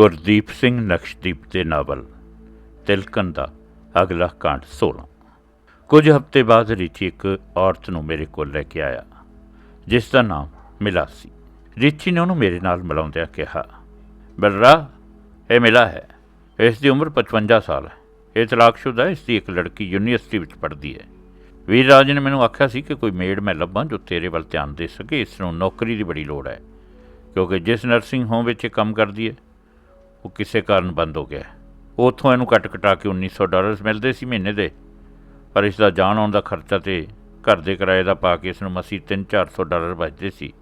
ਗੁਰਦੀਪ ਸਿੰਘ ਨਕਸ਼ਦੀਪ ਦੇ ਨਾਵਲ, ਤਿਲਕਣ ਦਾ ਅਗਲਾ ਕਾਂਡ 16 ਕੁਝ ਹਫ਼ਤੇ ਬਾਅਦ ਰਿਚੀ ਇੱਕ ਔਰਤ ਨੂੰ ਮੇਰੇ ਕੋਲ ਲੈ ਕੇ ਆਇਆ, ਜਿਸ ਦਾ ਨਾਮ ਮਿਲਾ ਸੀ। ਰਿਚੀ ਨੇ ਉਹਨੂੰ ਮੇਰੇ ਨਾਲ ਮਿਲਾਉਂਦਿਆਂ ਕਿਹਾ ਬਲਰਾ ਇਹ ਮਿਲਾ ਹੈ। ਇਸ ਦੀ ਉਮਰ 55 ਸਾਲ ਹੈ। ਇਹ ਤਲਾਕਸ਼ੁਦਾ ਇਸ ਦੀ ਇੱਕ ਲੜਕੀ ਯੂਨੀਵਰਸਿਟੀ ਵਿੱਚ ਪੜ੍ਹਦੀ ਹੈ। ਵੀਰ ਰਾਜ ਨੇ ਮੈਨੂੰ ਆਖਿਆ ਸੀ ਕਿ ਕੋਈ ਮੇਡ ਮੈਂ ਲੱਭਾਂ ਜੋ ਤੇਰੇ ਵੱਲ ਧਿਆਨ ਦੇ ਸਕੇ। ਇਸ ਨੂੰ ਨੌਕਰੀ ਦੀ ਬੜੀ ਲੋੜ ਹੈ, ਕਿਉਂਕਿ ਜਿਸ ਨਰਸਿੰਗ ਹੋਮ ਵਿੱਚ ਇਹ ਕੰਮ ਕਰਦੀ ਹੈ ਉਹ ਕਿਸੇ ਕਾਰਨ ਬੰਦ ਹੋ ਗਿਆ। ਹੈ। ਉੱਥੋਂ ਇਹਨੂੰ ਕੱਟ ਕਟਾ ਕੇ 1900 ਡਾਲਰਸ ਮਿਲਦੇ ਸੀ ਮਹੀਨੇ ਦੇ। ਪਰ ਇਸ ਦਾ ਜਾਣ ਆਉਣ ਦਾ ਖਰਚਾ ਤੇ ਘਰ ਦੇ ਕਿਰਾਏ ਦਾ ਪਾ ਕੇ ਇਸ ਨੂੰ ਮਸੀ 3-400 ਡਾਲਰ ਬਚਦੇ ਸੀ।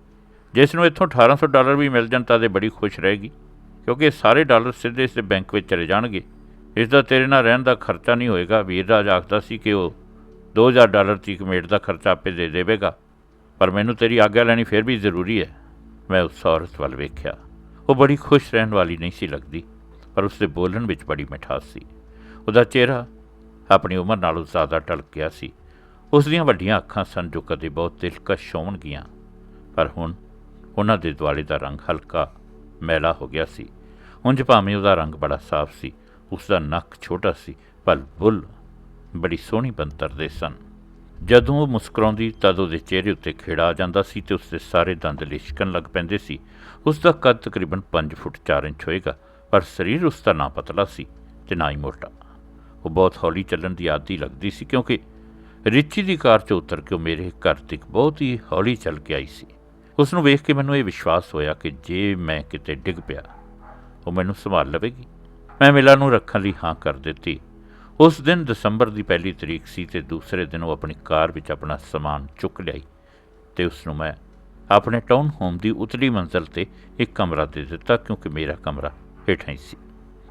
ਜਿਸ ਨੂੰ ਇੱਥੋਂ 1800 ਡਾਲਰ ਵੀ ਮਿਲ ਜਾਣ ਤਾਂ ਇਹ ਬੜੀ ਖੁਸ਼ ਰਹੇਗੀ, ਕਿਉਂਕਿ ਇਹ ਸਾਰੇ ਡਾਲਰ ਸਿੱਧੇ ਇਸ ਦੇ ਬੈਂਕ ਵਿੱਚ ਚਲੇ ਜਾਣਗੇ। ਇਸ ਦਾ ਤੇਰੇ ਨਾਲ ਰਹਿਣ ਦਾ ਖਰਚਾ ਨਹੀਂ ਹੋਏਗਾ। ਵੀਰ ਰਾਜ ਆਖਦਾ ਸੀ ਕਿ ਉਹ 2000 ਡਾਲਰ ਤੀਕ ਮੇਟ ਦਾ ਖਰਚਾ ਆਪੇ ਦੇ ਦੇਵੇਗਾ। ਪਰ ਮੈਨੂੰ ਤੇਰੀ ਆਗਿਆ ਲੈਣੀ ਫਿਰ ਵੀ ਜ਼ਰੂਰੀ ਹੈ। ਮੈਂ ਉਸ ਔਰਤ ਵੱਲ ਵੇਖਿਆ। ਉਹ ਬੜੀ ਖੁਸ਼ ਰਹਿਣ ਵਾਲੀ ਨਹੀਂ ਸੀ ਲੱਗਦੀ, ਪਰ ਉਸ ਦੇ ਬੋਲਣ ਵਿੱਚ ਬੜੀ ਮਿਠਾਸ ਸੀ। ਉਹਦਾ ਚਿਹਰਾ ਆਪਣੀ ਉਮਰ ਨਾਲੋਂ ਜ਼ਿਆਦਾ ਟਲ ਗਿਆ ਸੀ। ਉਸ ਦੀਆਂ ਵੱਡੀਆਂ ਅੱਖਾਂ ਸਨ ਜੋ ਕਦੇ ਬਹੁਤ ਦਿਲਕਸ਼ ਹੋਣਗੀਆਂ, ਪਰ ਹੁਣ ਉਹਨਾਂ ਦੇ ਦੁਆਲੇ ਦਾ ਰੰਗ ਹਲਕਾ ਮੈਲਾ ਹੋ ਗਿਆ ਸੀ। ਉਂਝ ਭਾਵੇਂ ਉਹਦਾ ਰੰਗ ਬੜਾ ਸਾਫ਼ ਸੀ ਉਸ ਦਾ ਨੱਕ ਛੋਟਾ ਸੀ, ਪਰ ਬੁੱਲ ਬੜੀ ਸੋਹਣੀ ਬੰਤਰ ਦੇ ਸਨ। ਜਦੋਂ ਉਹ ਮੁਸਕਰਾਉਂਦੀ ਤਦ ਉਹਦੇ ਚਿਹਰੇ ਉੱਤੇ ਖੇੜਾ ਆ ਜਾਂਦਾ ਸੀ ਤੇ ਉਸਦੇ ਸਾਰੇ ਦੰਦ ਲਿਸ਼ਕਣ ਲੱਗ ਪੈਂਦੇ ਸੀ। ਉਸ ਦਾ ਕੱਦ ਤਕਰੀਬਨ 5 ਫੁੱਟ 4 ਇੰਚ ਹੋਏਗਾ, ਪਰ ਸਰੀਰ ਉਸ ਦਾ ਨਾ ਪਤਲਾ ਸੀ ਤੇ ਨਾ ਹੀ ਮੋਟਾ। ਉਹ ਬਹੁਤ ਹੌਲੀ ਚੱਲਣ ਦੀ ਆਦੀ ਲੱਗਦੀ ਸੀ ਕਿਉਂਕਿ ਰਿਚੀ ਦੀ ਕਾਰ 'ਚ ਉਤਰ ਕੇ ਉਹ ਮੇਰੇ ਘਰ ਤੱਕ ਬਹੁਤ ਹੀ ਹੌਲੀ ਚੱਲ ਕੇ ਆਈ ਸੀ। ਉਸ ਨੂੰ ਵੇਖ ਕੇ ਮੈਨੂੰ ਇਹ ਵਿਸ਼ਵਾਸ ਹੋਇਆ ਕਿ ਜੇ ਮੈਂ ਕਿਤੇ ਡਿੱਗ ਪਿਆ, ਉਹ ਮੈਨੂੰ ਸੰਭਾਲ ਲਵੇਗੀ। ਮੈਂ ਮਿਲਾ ਨੂੰ ਰੱਖਣ ਲਈ ਹਾਂ ਕਰ ਦਿੱਤੀ। ਉਸ ਦਿਨ ਦਸੰਬਰ ਦੀ ਪਹਿਲੀ ਤਰੀਕ ਸੀ ਤੇ ਦੂਸਰੇ ਦਿਨ ਉਹ ਆਪਣੀ ਕਾਰ ਵਿੱਚ ਆਪਣਾ ਸਮਾਨ ਚੁੱਕ ਲਿਆਈ ਤੇ ਉਸ ਨੂੰ ਮੈਂ ਆਪਣੇ ਟਾਊਨ ਹੋਮ ਦੀ ਉਤਲੀ ਮੰਜ਼ਲ ਤੇ ਇੱਕ ਕਮਰਾ ਦੇ ਦਿੱਤਾ ਕਿਉਂਕਿ ਮੇਰਾ ਕਮਰਾ ਹੇਠਾਂ ਹੀ ਸੀ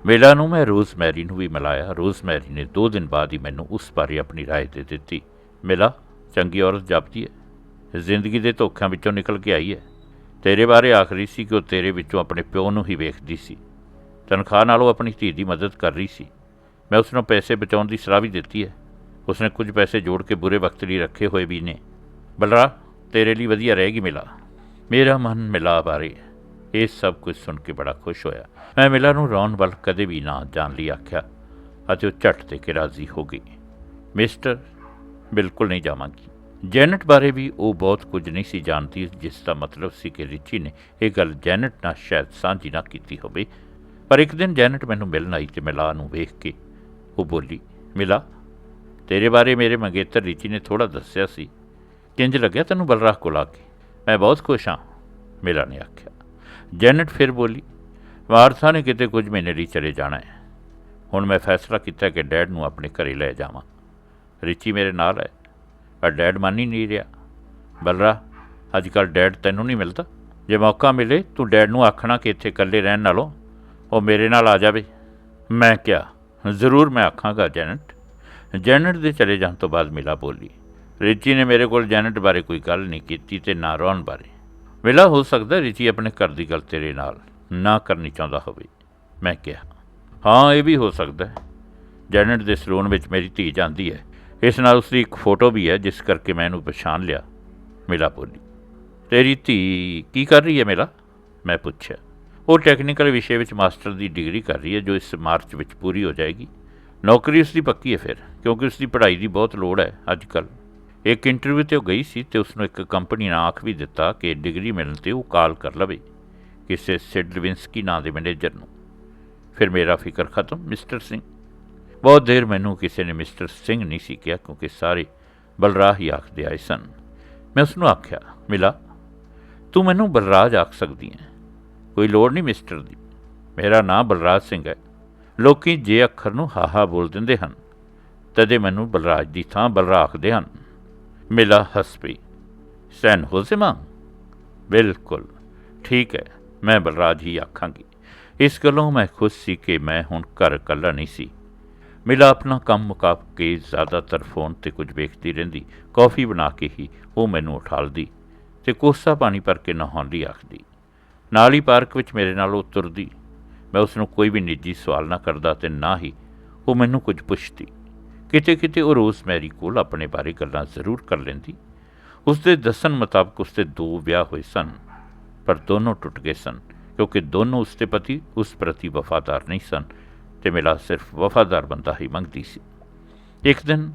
ਮੇਲਾ ਨੂੰ ਮੈਂ ਰੋਜ਼ਮੈਰੀ ਨੂੰ ਵੀ ਮਿਲਾਇਆ ਰੋਜ਼ਮੈਰੀ ਨੇ 2 ਦਿਨ ਬਾਅਦ ਹੀ ਮੈਨੂੰ ਉਸ ਬਾਰੇ ਆਪਣੀ رائے ਦੇ ਦਿੱਤੀ ਮੇਲਾ ਚੰਗੀ ਔਰਤ ਜਾਪਦੀ ਹੈ ਜ਼ਿੰਦਗੀ ਦੇ ਧੋਖਿਆਂ ਵਿੱਚੋਂ ਨਿਕਲ ਕੇ ਆਈ ਹੈ ਤੇਰੇ ਬਾਰੇ ਆਖਰੀ ਸੀ ਕਿ ਉਹ ਤੇਰੇ ਵਿੱਚੋਂ ਆਪਣੇ ਪਿਓ ਨੂੰ ਹੀ ਵੇਖਦੀ ਸੀ ਤਨਖਾਹ ਨਾਲੋਂ ਆਪਣੀ ਧੀ ਦੀ ਮਦਦ ਕਰ ਰਹੀ ਸੀ ਮੈਂ ਉਸ ਨੂੰ ਪੈਸੇ ਬਚਾਉਣ ਦੀ ਸਲਾਹ ਵੀ ਦਿੱਤੀ ਹੈ। ਉਸਨੇ ਕੁਝ ਪੈਸੇ ਜੋੜ ਕੇ ਬੁਰੇ ਵਕਤ ਲਈ ਰੱਖੇ ਹੋਏ ਵੀ ਨੇ। ਬਲਰਾ, ਤੇਰੇ ਲਈ ਵਧੀਆ ਰਹੇਗੀ ਮਿਲਾ। ਮੇਰਾ ਮਨ ਮਿਲਾ ਬਾਰੇ ਇਹ ਸਭ ਕੁਝ ਸੁਣ ਕੇ ਬੜਾ ਖੁਸ਼ ਹੋਇਆ। ਮੈਂ ਮਿਲਾ ਨੂੰ ਰੌਣ ਵੱਲ ਕਦੇ ਵੀ ਨਾ ਜਾਣ ਲਈ ਆਖਿਆ ਅਤੇ ਉਹ ਝਟ ਦੇ ਕੇ ਰਾਜ਼ੀ ਹੋ ਗਈ। ਮਿਸਟਰ, ਬਿਲਕੁਲ ਨਹੀਂ ਜਾਵਾਂਗੀ। ਜੈਨਟ ਬਾਰੇ ਵੀ ਉਹ ਬਹੁਤ ਕੁਝ ਨਹੀਂ ਸੀ ਜਾਣਦੀ, ਜਿਸ ਦਾ ਮਤਲਬ ਸੀ ਕਿ ਰਿਚੀ ਨੇ ਇਹ ਗੱਲ ਜੈਨਟ ਨਾਲ ਸ਼ਾਇਦ ਸਾਂਝੀ ਨਾ ਕੀਤੀ ਹੋਵੇ। ਪਰ ਇੱਕ ਦਿਨ ਜੈਨਟ ਮੈਨੂੰ ਮਿਲਣ ਆਈ ਤੇ ਮਿਲਾ ਨੂੰ ਵੇਖ ਕੇ ਉਹ ਬੋਲੀ, ਮਿਲਾ, ਤੇਰੇ ਬਾਰੇ ਮੇਰੇ ਮੰਗੇਤਰ ਰਿਚੀ ਨੇ ਥੋੜਾ ਦੱਸਿਆ ਸੀ। ਕਿੰਜ ਲੱਗਿਆ ਤੈਨੂੰ ਬਲਰਾਹ ਕੋਲ ਆ ਕੇ? ਮੈਂ ਬਹੁਤ ਖੁਸ਼ ਹਾਂ ਮਿਲਾ ਨੇ ਆਖਿਆ। ਜੈਨਟ ਫਿਰ ਬੋਲੀ, ਵਾਰਸਾ ਨੇ ਕਿਤੇ ਕੁਝ ਮਹੀਨੇ ਲਈ ਚਲੇ ਜਾਣਾ ਹੈ। ਹੁਣ ਮੈਂ ਫੈਸਲਾ ਕੀਤਾ ਕਿ ਡੈਡ ਨੂੰ ਆਪਣੇ ਘਰੇ ਲੈ ਜਾਵਾਂ। ਰਿਚੀ ਮੇਰੇ ਨਾਲ ਹੈ, ਪਰ ਡੈਡ ਮੰਨ ਹੀ ਨਹੀਂ ਰਿਹਾ। ਬਲਰਾ ਅੱਜ ਕੱਲ ਡੈਡ ਤੈਨੂੰ ਨਹੀਂ ਮਿਲਦਾ। ਜੇ ਮੌਕਾ ਮਿਲੇ, ਤੂੰ ਡੈਡ ਨੂੰ ਆਖਣਾ ਕਿ ਇੱਥੇ ਇਕੱਲੇ ਰਹਿਣ ਨਾਲੋਂ ਉਹ ਮੇਰੇ ਨਾਲ ਆ ਜਾਵੇ। ਮੈਂ ਕਿਹਾ ਜ਼ਰੂਰ ਮੈਂ ਆਖਾਂਗਾ, ਜੈਨਟ। ਜੈਨਟ ਦੇ ਚਲੇ ਜਾਣ ਤੋਂ ਬਾਅਦ ਮਿਲਾ ਬੋਲੀ। ਰਿਚੀ ਨੇ ਮੇਰੇ ਕੋਲ ਜੈਨਟ ਬਾਰੇ ਕੋਈ ਗੱਲ ਨਹੀਂ ਕੀਤੀ ਤੇ ਨਾ ਰੌਣ ਬਾਰੇ। ਮਿਲਾ ਹੋ ਸਕਦਾ ਰਿਚੀ ਆਪਣੇ ਘਰ ਦੀ ਗੱਲ ਤੇਰੇ ਨਾਲ ਨਾ ਕਰਨੀ ਚਾਹੁੰਦਾ ਹੋਵੇ, ਮੈਂ ਕਿਹਾ। ਹਾਂ, ਇਹ ਵੀ ਹੋ ਸਕਦਾ ਹੈ। ਜੈਨਟ ਦੇ ਸਲੂਨ ਵਿੱਚ ਮੇਰੀ ਧੀ ਜਾਂਦੀ ਹੈ। ਇਸ ਨਾਲ ਉਸ ਦੀ ਇੱਕ ਫੋਟੋ ਵੀ ਹੈ, ਜਿਸ ਕਰਕੇ ਮੈਂ ਇਹਨੂੰ ਪਛਾਣ ਲਿਆ। ਮਿਲਾ ਬੋਲੀ। ਤੇਰੀ ਧੀ ਕੀ ਕਰ ਰਹੀ ਹੈ ਮੇਰਾ ਮੈਂ ਪੁੱਛਿਆ। ਉਹ ਟੈਕਨੀਕਲ ਵਿਸ਼ੇ ਵਿੱਚ ਮਾਸਟਰ ਦੀ ਡਿਗਰੀ ਕਰ ਰਹੀ ਹੈ, ਜੋ ਇਸ ਮਾਰਚ ਵਿੱਚ ਪੂਰੀ ਹੋ ਜਾਏਗੀ। ਨੌਕਰੀ ਉਸ ਦੀ ਪੱਕੀ ਹੈ ਫਿਰ, ਕਿਉਂਕਿ ਉਸ ਦੀ ਪੜ੍ਹਾਈ ਦੀ ਬਹੁਤ ਲੋੜ ਹੈ ਅੱਜ ਕੱਲ੍ਹ ਇੱਕ ਇੰਟਰਵਿਊ ਤੇ ਉਹ ਗਈ ਸੀ ਤੇ ਉਸ ਨੂੰ ਇੱਕ ਕੰਪਨੀ ਨੇ ਆਖ ਵੀ ਦਿੱਤਾ ਕਿ ਡਿਗਰੀ ਮਿਲਣ ਤੇ ਉਹ ਕਾਲ ਕਰ ਲਵੇ, ਕਿਸੇ ਸਿਡਲਵਿੰਸਕੀ ਨਾਂ ਦੇ ਮੈਨੇਜਰ ਨੂੰ। ਫਿਰ ਮੇਰਾ ਫਿਕਰ ਖਤਮ, ਮਿਸਟਰ ਸਿੰਘ। ਬਹੁਤ ਦੇਰ ਮੈਨੂੰ ਕਿਸੇ ਨੇ ਮਿਸਟਰ ਸਿੰਘ ਨਹੀਂ ਸੀ ਕਿਹਾ, ਕਿਉਂਕਿ ਸਾਰੇ ਬਲਰਾਹ ਹੀ ਆਖਦੇ ਆਏ ਸਨ। ਮੈਂ ਉਸ ਨੂੰ ਆਖਿਆ, ਮਿਲਾ, ਤੂੰ ਮੈਨੂੰ ਬਲਰਾਜ ਆਖ ਸਕਦੀ ਹੈ। ਕੋਈ ਲੋੜ ਨਹੀਂ ਮਿਸਟਰ ਦੀ। ਮੇਰਾ ਨਾਂ ਬਲਰਾਜ ਸਿੰਘ ਹੈ। ਲੋਕੀ ਜੇ ਅੱਖਰ ਨੂੰ ਹਾਹਾ ਬੋਲ ਦਿੰਦੇ ਹਨ, ਤਦੇ ਮੈਨੂੰ ਬਲਰਾਜ ਦੀ ਥਾਂ ਬਲਰਾ ਆਖਦੇ ਹਨ। ਮਿਲਾ ਹੱਸ ਪਈ ਸੈਨ ਹੋਜ਼ੇਮਾ? ਬਿਲਕੁਲ। ਠੀਕ ਹੈ, ਮੈਂ ਬਲਰਾਜ ਹੀ ਆਖਾਂਗੀ। ਇਸ ਗੱਲੋਂ ਮੈਂ ਖੁਸ਼ ਸੀ ਕਿ ਮੈਂ ਹੁਣ ਘਰ ਇਕੱਲਾ ਨਹੀਂ ਸੀ। ਮਿਲਾ ਆਪਣਾ ਕੰਮ ਮੁਕਾਬ ਕੇ ਜ਼ਿਆਦਾਤਰ ਫੋਨ ਤੇ ਕੁਝ ਵੇਖਦੀ ਰਹਿੰਦੀ। ਕੌਫੀ ਬਣਾ ਕੇ ਹੀ ਉਹ ਮੈਨੂੰ ਉਠਾਲਦੀ ਤੇ ਕੋਸਾ ਪਾਣੀ ਭਰ ਕੇ ਨਹਾਉਣ ਲਈ ਆਖਦੀ। ਨਾਲ ਹੀ ਪਾਰਕ ਵਿੱਚ ਮੇਰੇ ਨਾਲ ਉਹ ਤੁਰਦੀ। ਮੈਂ ਉਸ ਨੂੰ ਕੋਈ ਵੀ ਨਿੱਜੀ ਸਵਾਲ ਨਾ ਕਰਦਾ ਤੇ ਨਾ ਹੀ ਉਹ ਮੈਨੂੰ ਕੁਝ ਪੁੱਛਦੀ। ਕਿਤੇ ਕਿਤੇ ਉਹ ਰੋਜ਼ ਮੈਰੀ ਕੋਲ ਆਪਣੇ ਬਾਰੇ ਗੱਲਾਂ ਜ਼ਰੂਰ ਕਰ ਲੈਂਦੀ। ਉਸ ਦੇ ਦੱਸਣ ਮੁਤਾਬਕ ਉਸ ਦੇ ਦੋ ਵਿਆਹ ਹੋਏ ਸਨ, ਪਰ ਦੋਨੋਂ ਟੁੱਟ ਗਏ ਸਨ, ਕਿਉਂਕਿ ਦੋਨੋਂ ਉਸਦੇ ਪਤੀ ਉਸ ਪ੍ਰਤੀ ਵਫਾਦਾਰ ਨਹੀਂ ਸਨ ਤੇ ਮਿਲਾ ਸਿਰਫ ਵਫਾਦਾਰ ਬੰਦਾ ਹੀ ਮੰਗਦੀ ਸੀ। ਇੱਕ ਦਿਨ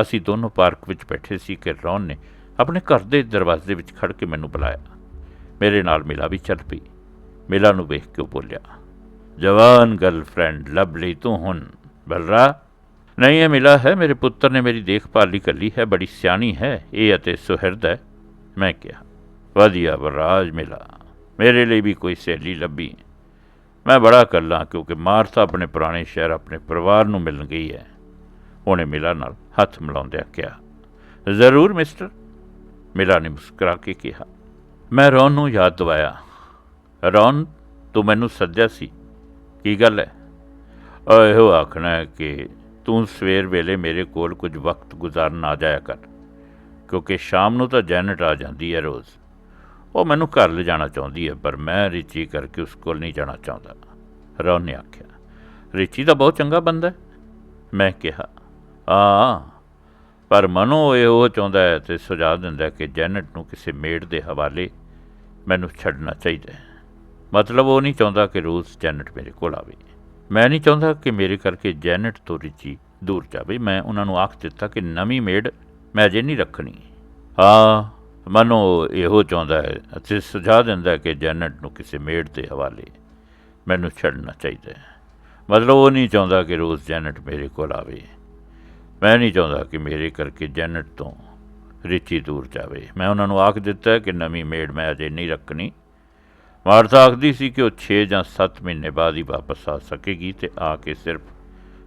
ਅਸੀਂ ਦੋਨੋਂ ਪਾਰਕ ਵਿੱਚ ਬੈਠੇ ਸੀ ਕਿ ਰੌਨ ਨੇ ਆਪਣੇ ਘਰ ਦੇ ਦਰਵਾਜ਼ੇ ਵਿੱਚ ਖੜ ਕੇ ਮੈਨੂੰ ਬੁਲਾਇਆ। ਮੇਰੇ ਨਾਲ ਮਿਲਾ ਵੀ ਚੱਲ ਪਈ। ਮਿਲਾ ਨੂੰ ਵੇਖ ਕੇ ਉਹ ਬੋਲਿਆ, ਜਵਾਨ ਗਰਲਫ੍ਰੈਂਡ ਲੱਭ ਲਈ ਤੂੰ ਹੁਣ, ਬਲਰਾ। ਨਹੀਂ, ਇਹ ਮਿਲਾ ਹੈ, ਮੇਰੇ ਪੁੱਤਰ ਨੇ ਮੇਰੀ ਦੇਖਭਾਲ ਲਈ ਕੱਲੀ ਹੈ, ਬੜੀ ਸਿਆਣੀ ਹੈ, ਇਹ ਅਤੇ ਸੁਹਿਰਦ ਹੈ। ਮੈਂ ਕਿਹਾ, ਵਧੀਆ ਬਰਾਜ ਮਿਲਾ, ਮੇਰੇ ਲਈ ਵੀ ਕੋਈ ਸਹੇਲੀ ਲੱਭੀ। ਮੈਂ ਬੜਾ ਕੱਲਾ ਕਿਉਂਕਿ ਮਾਰਥਾ ਆਪਣੇ ਪੁਰਾਣੇ ਸ਼ਹਿਰ ਆਪਣੇ ਪਰਿਵਾਰ ਨੂੰ ਮਿਲਣ ਗਈ ਹੈ। ਉਹਨੇ ਮਿਲਾ ਨਾਲ ਹੱਥ ਮਿਲਾਉਂਦਿਆਂ ਕਿਹਾ, ਜ਼ਰੂਰ ਮਿਸਟਰ ਮਿਲਾ ਨੇ ਮੁਸਕਰਾ ਕੇ ਕਿਹਾ ਮੈਂ ਰੌਨ ਨੂੰ ਯਾਦ ਦਿਵਾਇਆ। ਰੌਨ ਤੂੰ ਮੈਨੂੰ ਸੱਦਿਆ ਸੀ। ਕੀ ਗੱਲ ਹੈ ਇਹੋ ਆਖਣਾ ਹੈ ਕਿ ਤੂੰ ਸਵੇਰ ਵੇਲੇ ਮੇਰੇ ਕੋਲ ਕੁਝ ਵਕਤ ਗੁਜ਼ਾਰਨ ਆ ਜਾਇਆ ਕਰ, ਕਿਉਂਕਿ ਸ਼ਾਮ ਨੂੰ ਤਾਂ ਜੈਨਟ ਆ ਜਾਂਦੀ ਹੈ ਰੋਜ਼। ਉਹ ਮੈਨੂੰ ਘਰ ਲਿਜਾਣਾ ਚਾਹੁੰਦੀ ਹੈ ਪਰ ਮੈਂ ਰਿਚੀ ਕਰਕੇ ਉਸ ਕੋਲ ਨਹੀਂ ਜਾਣਾ ਚਾਹੁੰਦਾ। ਰੌਨ ਨੇ ਆਖਿਆ, ਰਿਚੀ ਤਾਂ ਬਹੁਤ ਚੰਗਾ ਬੰਦਾ ਹੈ ਮੈਂ ਕਿਹਾ ਆ ਪਰ ਮਨੋ ਇਹ ਉਹ ਚਾਹੁੰਦਾ ਹੈ ਤੇ ਸੁਝਾਅ ਦਿੰਦਾ ਕਿ ਜੈਨਟ ਨੂੰ ਕਿਸੇ ਮੇਡ ਦੇ ਹਵਾਲੇ ਮੈਨੂੰ ਛੱਡਣਾ ਚਾਹੀਦਾ ਹੈ। ਮਤਲਬ ਉਹ ਨਹੀਂ ਚਾਹੁੰਦਾ ਕਿ ਰੋਜ਼ ਜੈਨਟ ਮੇਰੇ ਕੋਲ ਆਵੇ। ਮੈਂ ਨਹੀਂ ਚਾਹੁੰਦਾ ਕਿ ਮੇਰੇ ਕਰਕੇ ਜੈਨਟ ਤੋਂ ਰਿਚੀ ਦੂਰ ਜਾਵੇ। ਮੈਂ ਉਹਨਾਂ ਨੂੰ ਆਖ ਦਿੱਤਾ ਕਿ ਨਵੀਂ ਮੇਡ ਮੈਂ ਅਜੇ ਨਹੀਂ ਰੱਖਣੀ। ਹਾਂ, ਮਨੋ ਇਹੋ ਚਾਹੁੰਦਾ ਹੈ। ਅਤੇ ਸੁਝਾਅ ਦਿੰਦਾ ਕਿ ਜੈਨਟ ਨੂੰ ਕਿਸੇ ਮੇਡ ਦੇ ਹਵਾਲੇ ਮੈਨੂੰ ਛੱਡਣਾ ਚਾਹੀਦਾ ਹੈ। ਮਤਲਬ ਉਹ ਨਹੀਂ ਚਾਹੁੰਦਾ ਕਿ ਰੋਜ਼ ਜੈਨਟ ਮੇਰੇ ਕੋਲ ਆਵੇ। ਮੈਂ ਨਹੀਂ ਚਾਹੁੰਦਾ ਕਿ ਮੇਰੇ ਕਰਕੇ ਜੈਨਟ ਤੋਂ ਰਿਚੀ ਦੂਰ ਜਾਵੇ। ਮੈਂ ਉਹਨਾਂ ਨੂੰ ਆਖ ਦਿੱਤਾ ਕਿ ਨਵੀਂ ਮੇਡ ਮੈਂ ਅਜੇ ਨਹੀਂ ਰੱਖਣੀ। ਮਾਰਤਾ ਆਖਦੀ ਸੀ ਕਿ ਉਹ 6 ਜਾਂ 7 ਮਹੀਨੇ ਬਾਅਦ ਹੀ ਵਾਪਸ ਆ ਸਕੇਗੀ ਤੇ ਆ ਕੇ ਸਿਰਫ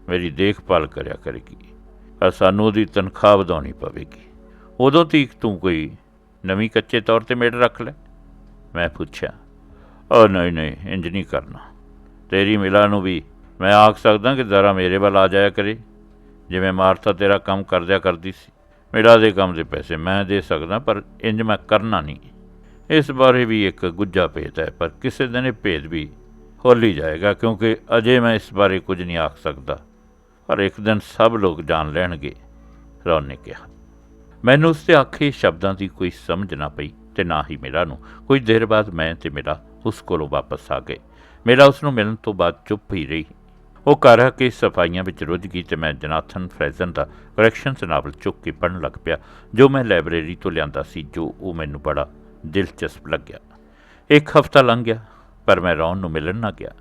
ਮੇਰੀ ਦੇਖਭਾਲ ਕਰਿਆ ਕਰੇਗੀ। ਪਰ ਸਾਨੂੰ ਉਹਦੀ ਤਨਖਾਹ ਵਧਾਉਣੀ ਪਵੇਗੀ। ਉਦੋਂ ਤੀਕ ਤੂੰ ਕੋਈ ਨਵੀਂ ਕੱਚੇ ਤੌਰ ਤੇ ਮੇਡ ਰੱਖ ਲੈ? ਮੈਂ ਪੁੱਛਿਆ। ਉਹ ਨਹੀਂ ਨਹੀਂ, ਇੰਜ ਨਹੀਂ ਕਰਨਾ। ਤੇਰੀ ਮਿਲਾ ਨੂੰ ਵੀ ਮੈਂ ਆਖ ਸਕਦਾ ਕਿ ਜ਼ਰਾ ਮੇਰੇ ਵੱਲ ਆ ਜਾਇਆ ਕਰੇ। ਜਿਵੇਂ ਮਾਰਥਾ ਤੇਰਾ ਕੰਮ ਕਰਦਿਆ ਕਰਦੀ ਸੀ। ਮੇਰਾ ਦੇ ਕੰਮ ਦੇ ਪੈਸੇ ਮੈਂ ਦੇ ਸਕਦਾ, ਪਰ ਇੰਜ ਮੈਂ ਕਰਨਾ ਨਹੀਂ। ਇਸ ਬਾਰੇ ਵੀ ਇੱਕ ਗੁੱਜਾ ਭੇਦ ਹੈ, ਪਰ ਕਿਸੇ ਦਿਨ ਇਹ ਭੇਦ ਵੀ ਖੁੱਲ੍ਹ ਜਾਏਗਾ, ਕਿਉਂਕਿ ਅਜੇ ਮੈਂ ਇਸ ਬਾਰੇ ਕੁਝ ਨਹੀਂ ਆਖ ਸਕਦਾ। ਪਰ ਇੱਕ ਦਿਨ ਸਭ ਲੋਕ ਜਾਣ ਲੈਣਗੇ ਰੌਨ ਨੇ ਕਿਹਾ। ਮੈਨੂੰ ਉਸ ਦੇ ਆਖੇ ਸ਼ਬਦਾਂ ਦੀ ਕੋਈ ਸਮਝ ਨਾ ਪਈ, ਤੇ ਨਾ ਹੀ ਮੇਰਾ ਨੂੰ। ਕੁਝ ਦੇਰ ਬਾਅਦ ਮੈਂ ਤੇ ਮੇਰਾ ਉਸ ਕੋਲੋਂ ਵਾਪਸ ਆ ਗਏ। ਮੇਰਾ ਉਸ ਨੂੰ ਮਿਲਣ ਤੋਂ ਬਾਅਦ ਚੁੱਪ ਹੀ ਰਹੀ। ਉਹ ਘਰ ਆ ਕੇ ਸਫਾਈਆਂ ਵਿੱਚ ਰੁੱਝ ਗਈ ਤੇ ਮੈਂ ਜਨਾਥਨ ਫਰੈਜ਼ਨ ਦਾ ਕਰੈਕਸ਼ਨਸ ਨਾਵਲ ਚੁੱਕ ਕੇ ਪੜ੍ਹਨ ਲੱਗ ਪਿਆ। ਜੋ ਮੈਂ ਲਾਇਬ੍ਰੇਰੀ ਤੋਂ ਲਿਆਂਦਾ ਸੀ, ਜੋ ਉਹ ਮੈਨੂੰ ਬੜਾ ਦਿਲਚਸਪ ਲੱਗਿਆ। ਇੱਕ ਹਫ਼ਤਾ ਲੰਘ ਗਿਆ, ਪਰ ਮੈਂ ਰੌਨ ਨੂੰ ਮਿਲਣ ਨਾ ਗਿਆ।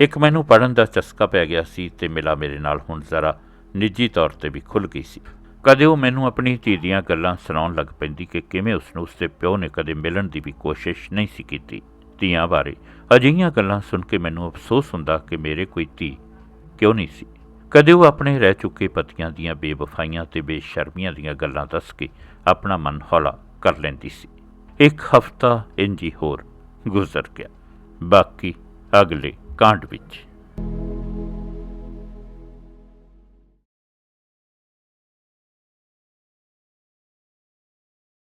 ਇੱਕ ਮੈਨੂੰ ਪੜ੍ਹਨ ਦਾ ਚਸਕਾ ਪੈ ਗਿਆ ਸੀ ਤੇ ਮਿਲਾ ਮੇਰੇ ਨਾਲ ਹੁਣ ਜ਼ਰਾ ਨਿੱਜੀ ਤੌਰ ਤੇ ਵੀ ਖੁੱਲ ਗਈ ਸੀ। ਕਦੇ ਉਹ ਮੈਨੂੰ ਆਪਣੀ ਧੀ ਦੀਆਂ ਗੱਲਾਂ ਸੁਣਾਉਣ ਲੱਗ ਪੈਂਦੀ ਕਿ ਕਿਵੇਂ ਉਸ ਨੂੰ ਉਸਦੇ ਪਿਓ ਨੇ ਕਦੇ ਮਿਲਣ ਦੀ ਵੀ ਕੋਸ਼ਿਸ਼ ਨਹੀਂ ਸੀ ਕੀਤੀ। ਧੀਆਂ ਬਾਰੇ ਅਜਿਹੀਆਂ ਗੱਲਾਂ ਸੁਣ ਕੇ ਮੈਨੂੰ ਅਫਸੋਸ ਹੁੰਦਾ ਕਿ ਮੇਰੇ ਕੋਈ ਧੀ ਕਿਉਂ ਨਹੀਂ ਸੀ? ਕਦੇ ਉਹ ਆਪਣੇ ਰਹਿ ਚੁੱਕੇ ਪਤੀਆਂ ਦੀਆਂ ਬੇਵਫਾਈਆਂ ਤੇ ਬੇਸ਼ਰਮੀਆਂ ਦੀਆਂ ਗੱਲਾਂ ਦੱਸ ਕੇ ਆਪਣਾ ਮਨ ਹੌਲਾ ਕਰ ਲੈਂਦੀ ਸੀ। ਇੱਕ ਹਫ਼ਤਾ ਇੰਜੀ ਹੋਰ ਗੁਜ਼ਰ ਗਿਆ। ਬਾਕੀ ਅਗਲੇ ਕਾਂਡ ਵਿੱਚ।